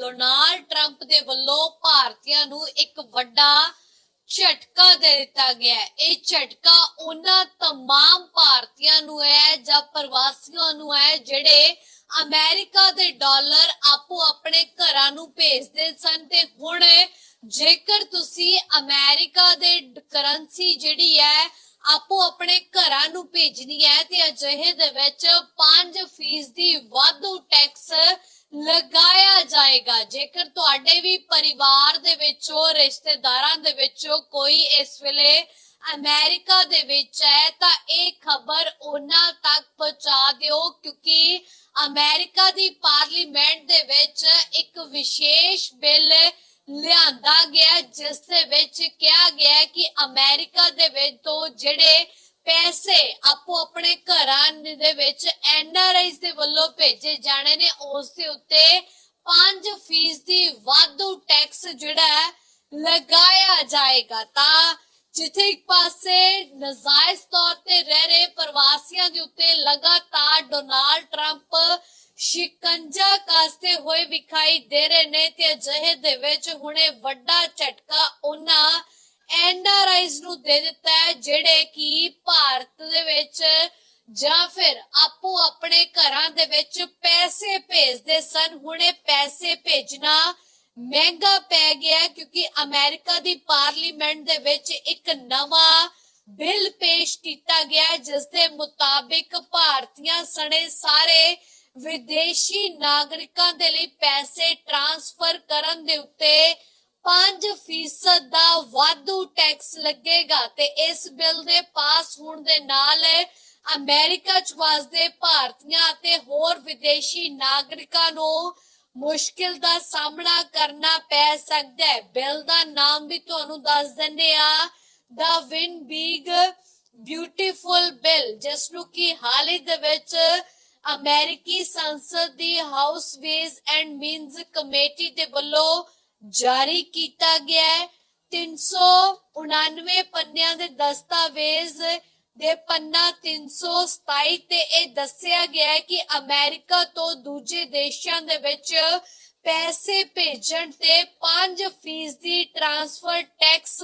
Donald Trump ਦੇ ਵੱਲੋਂ ਭਾਰਤੀਆਂ ਨੂੰ ਇੱਕ ਵੱਡਾ ਝਟਕਾ ਦੇ ਦਿੱਤਾ ਗਿਆ ਇਹ ਝਟਕਾ ਉਹਨਾਂ ਤਮਾਮ ਭਾਰਤੀਆਂ ਨੂੰ ਹੈ ਜਾਂ ਪ੍ਰਵਾਸੀਆਂ ਨੂੰ ਹੈ ਜਿਹੜੇ ਅਮਰੀਕਾ ਦੇ ਡਾਲਰ ਆਪੋ ਆਪਣੇ ਘਰਾਂ ਨੂੰ ਭੇਜਦੇ ਸਨ ਤੇ ਹੁਣ ਜੇਕਰ ਤੁਸੀਂ ਅਮਰੀਕਾ ਦੇ ਕਰੰਸੀ ਜਿਹੜੀ ਹੈ ਆਪੋ ਆਪਣੇ ਘਰਾਂ ਨੂੰ ਭੇਜਣੀ ਹੈ ਤੇ ਅਜਿਹੇ ਦੇ ਵਿੱਚ 5% ਦੀ ਵਾਧੂ ਟੈਕਸ ਲਗਾਇਆ ਜਾਏਗਾ ਜੇਕਰ ਤੁਹਾਡੇ ਵੀ ਪਰਿਵਾਰ ਦੇ ਵਿੱਚੋਂ, ਰਿਸ਼ਤੇਦਾਰਾਂ ਦੇ ਵਿੱਚੋਂ ਕੋਈ ਇਸ ਵੇਲੇ ਅਮਰੀਕਾ ਦੇ ਵਿੱਚ ਹੈ, ਤਾਂ ਇਹ ਖਬਰ ਉਹਨਾਂ ਤੱਕ ਪਹੁੰਚਾ ਦਿਓ, ਕਿਉਂਕਿ ਅਮਰੀਕਾ ਦੀ ਪਾਰਲੀਮੈਂਟ ਦੇ ਵਿੱਚ ਇੱਕ ਵਿਸ਼ੇਸ਼ ਬਿੱਲ ਲਿਆਂਦਾ ਗਿਆ, ਜਿਸ ਦੇ ਵਿੱਚ ਕਿਹਾ ਗਿਆ ਕਿ ਅਮਰੀਕਾ ਦੇ ਵਿੱਚ ਤੋਂ ਜਿਹੜੇ ਪੈਸੇ ਆਪੋ ਆਪਣੇ ਘਰਾਂ ਦੇ ਵਿੱਚ ਐਨਆਰਆਈਜ਼ ਦੇ ਵੱਲੋਂ ਭੇਜੇ ਜਾਣੇ ਨੇ, ਉਸ ਦੇ ਉੱਤੇ 5% ਦੀ ਵਾਧੂ ਟੈਕਸ ਜਿਹੜਾ ਹੈ ਲਗਾਇਆ ਜਾਏਗਾ। ਤਾਂ ਜਿੱਥੇ ਇੱਕ ਪਾਸੇ ਨਜਾਇਜ਼ ਤੌਰ ਤੇ ਰਹਿ ਰਹੇ ਪ੍ਰਵਾਸੀਆਂ ਦੇ ਉੱਤੇ ਲਗਾਤਾਰ ਡੋਨਾਲਡ ਟਰੰਪ ਸ਼ਿਕੰਜਾ ਕੱਸਦੇ ਹੋਏ ਵਿਖਾਈ ਦੇ ਰਹੇ ਨੇ ਤੇ ਅਜਿਹੇ ਦੇ ਵਿੱਚ ਹੁਣੇ ਵੱਡਾ ਝਟਕਾ ਉਹਨਾਂ ਐਨਆਰਆਈਜ਼ ਨੂੰ ਦੇ ਦਿੱਤਾ ਹੈ, ਜਿਹੜੇ ਕਿ ਭਾਰਤ ਦੇ ਵਿੱਚ ਜਾਂ ਫਿਰ ਆਪੋ ਆਪਣੇ ਘਰਾਂ ਦੇ ਵਿੱਚ ਪੈਸੇ ਭੇਜਦੇ ਸਨ। ਹੁਣੇ ਪੈਸੇ ਭੇਜਣਾ ਮਹਿੰਗਾ ਪੈ ਗਿਆ ਕਿਉਂਕਿ ਅਮਰੀਕਾ ਦੀ ਪਾਰਲੀਮੈਂਟ ਦੇ ਵਿੱਚ ਇੱਕ ਨਵਾਂ ਬਿੱਲ ਪੇਸ਼ ਕੀਤਾ ਗਿਆ ਜਿਸ ਦੇ ਮੁਤਾਬਿਕ ਭਾਰਤੀਆਂ ਸਣੇ ਸਾਰੇ ਵਿਦੇਸ਼ੀ ਨਾਗਰਿਕਾਂ ਦੇ ਲਈ ਪੈਸੇ ਟ੍ਰਾਂਸਫਰ ਕਰਨ ਦੇ ਉੱਤੇ 5% ਦਾ ਵਾਧੂ ਟੈਕਸ ਲੱਗੇਗਾ ਤੇ ਇਸ ਬਿੱਲ ਦੇ ਪਾਸ ਹੋਣ ਦੇ ਨਾਲ ਅਮਰੀਕਾ ਚ ਵਸਦੇ ਭਾਰਤੀਆਂ ਅਤੇ ਹੋਰ ਵਿਦੇਸ਼ੀ ਨਾਗਰਿਕਾਂ ਨੂੰ ਮੁਸ਼ਕਿਲ ਦਾ ਸਾਹਮਣਾ ਕਰਨਾ ਪੈ ਸਕਦਾ ਹੈ। ਬਿੱਲ ਦਾ ਨਾਮ ਵੀ ਤੁਹਾਨੂੰ ਦੱਸ ਦਿੰਦੇ ਆ। The one big beautiful bill, ਜਿਸ ਨੂੰ ਕੀ ਹਾਲ ਹੀ ਦੇ ਵਿੱਚ ਅਮਰੀਕੀ ਸੰਸਦ ਦੀ House Ways and Means committee ਦੇ ਵੱਲੋਂ ਜਾਰੀ ਕੀਤਾ ਗਿਆ ਹੈ। 399 ਪੰਨਿਆਂ ਦੇ ਦਸਤਾਵੇਜ਼ ਦੇ ਪੰਨਾ 327 ਤੇ ਇਹ ਦੱਸਿਆ ਗਿਆ ਹੈ ਕਿ ਅਮਰੀਕਾ ਤੋਂ ਦੂਜੇ ਦੇਸ਼ਾਂ ਦੇ ਵਿੱਚ ਪੈਸੇ ਭੇਜਣ ਤੇ 5 ਫੀਸਦੀ ਟ੍ਰਾਂਸਫਰ ਟੈਕਸ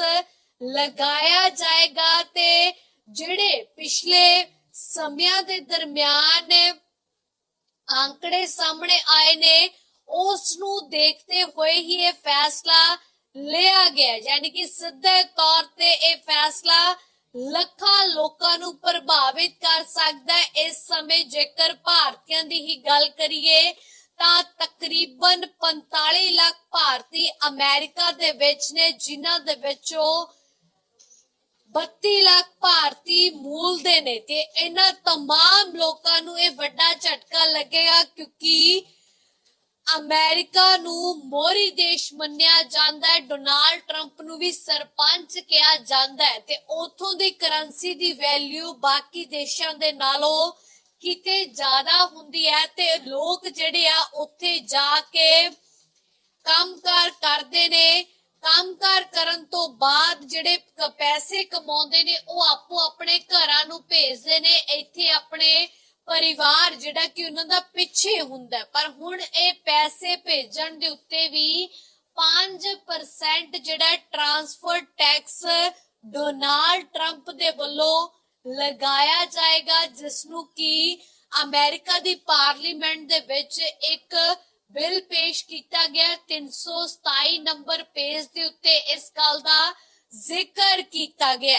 ਲਗਾਇਆ ਜਾਏਗਾ ਤੇ ਜਿਹੜੇ ਪਿਛਲੇ ਸਮਿਆਂ ਦੇ ਦਰਮਿਆਨ ਆંકੜੇ ਸਾਹਮਣੇ ਆਏ ਨੇ ਉਸ ਨੂੰ ਦੇਖਦੇ ਹੋਏ ਹੀ ਇਹ ਫੈਸਲਾ ਲਿਆ ਗਿਆ ਯਾਨੀ ਕਿ ਸਿੱਧੇ ਤੌਰ ਤੇ ਇਹ ਫੈਸਲਾ ਲੱਖਾਂ ਲੋਕਾਂ ਨੂੰ ਪ੍ਰਭਾਵਿਤ ਕਰ ਸਕਦਾ ਹੈ ਇਸ ਸਮੇਂ ਜੇਕਰ ਭਾਰਤੀਆਂ ਦੀ ਹੀ ਗੱਲ ਕਰੀਏ ਤਾਂ ਤਕਰੀਬਨ 45 ਲੱਖ ਭਾਰਤੀ ਅਮਰੀਕਾ ਦੇ ਵਿੱਚ ਨੇ ਜਿਨ੍ਹਾਂ ਦੇ ਵਿੱਚੋਂ 32 ਲੱਖ ਭਾਰਤੀ ਮੂਲ ਦੇ ਨੇ ਤੇ ਇਹਨਾਂ तमाम ਲੋਕਾਂ ਨੂੰ ਇਹ ਵੱਡਾ ਝਟਕਾ ਲੱਗੇਗਾ ਕਿਉਂਕਿ ਅਮਰੀਕਾ ਨੂੰ ਮੋਰੀ ਦੇਸ਼ ਮੰਨਿਆ ਜਾਂਦਾ ਹੈ। ਡੋਨਾਲਡ ਟਰੰਪ ਨੂੰ ਵੀ ਸਰਪੰਚ ਕਿਹਾ ਜਾਂਦਾ ਹੈ ਤੇ ਉਥੋਂ ਦੀ ਕਰੰਸੀ ਦੀ ਵੈਲਿਊ ਬਾਕੀ ਦੇਸ਼ਾਂ ਦੇ ਨਾਲੋਂ ਕਿਤੇ ਜ਼ਿਆਦਾ ਹੁੰਦੀ ਹੈ ਤੇ ਲੋਕ ਜਿਹੜੇ ਆ ਉੱਥੇ ਜਾ ਕੇ ਕੰਮਕਾਰ ਕਰਦੇ ਨੇ। ਕੰਮਕਾਰ ਕਰਨ ਤੋਂ ਬਾਅਦ ਜਿਹੜੇ ਪੈਸੇ ਕਮਾਉਂਦੇ ਨੇ ਉਹ ਆਪੋ ਆਪਣੇ ਘਰਾਂ ਨੂੰ ਭੇਜਦੇ ਨੇ। ਇੱਥੇ ਆਪਣੇ ਪਰਿਵਾਰ ਜਿਹੜਾ ਕਿ ਉਹਨਾਂ ਦਾ ਪਿੱਛੇ ਹੁੰਦਾ ਪਰ ਹੁਣ ਇਹ ਪੈਸੇ ਭੇਜਣ ਦੇ ਉੱਤੇ ਵੀ 5% ਜਿਹੜਾ ਟ੍ਰਾਂਸਫਰ ਟੈਕਸ ਡੋਨਾਲਡ ਟਰੰਪ ਦੇ ਵੱਲੋਂ ਲਗਾਇਆ ਜਾਏਗਾ ਜਿਸ ਨੂੰ ਕਿ ਅਮਰੀਕਾ ਦੀ ਪਾਰਲੀਮੈਂਟ ਦੇ ਵਿੱਚ ਇੱਕ ਬਿੱਲ ਪੇਸ਼ ਕੀਤਾ ਗਿਆ। 327 ਨੰਬਰ ਪੇਜ ਦੇ ਉੱਤੇ ਇਸ ਗੱਲ ਦਾ ਜ਼ਿਕਰ ਕੀਤਾ ਗਿਆ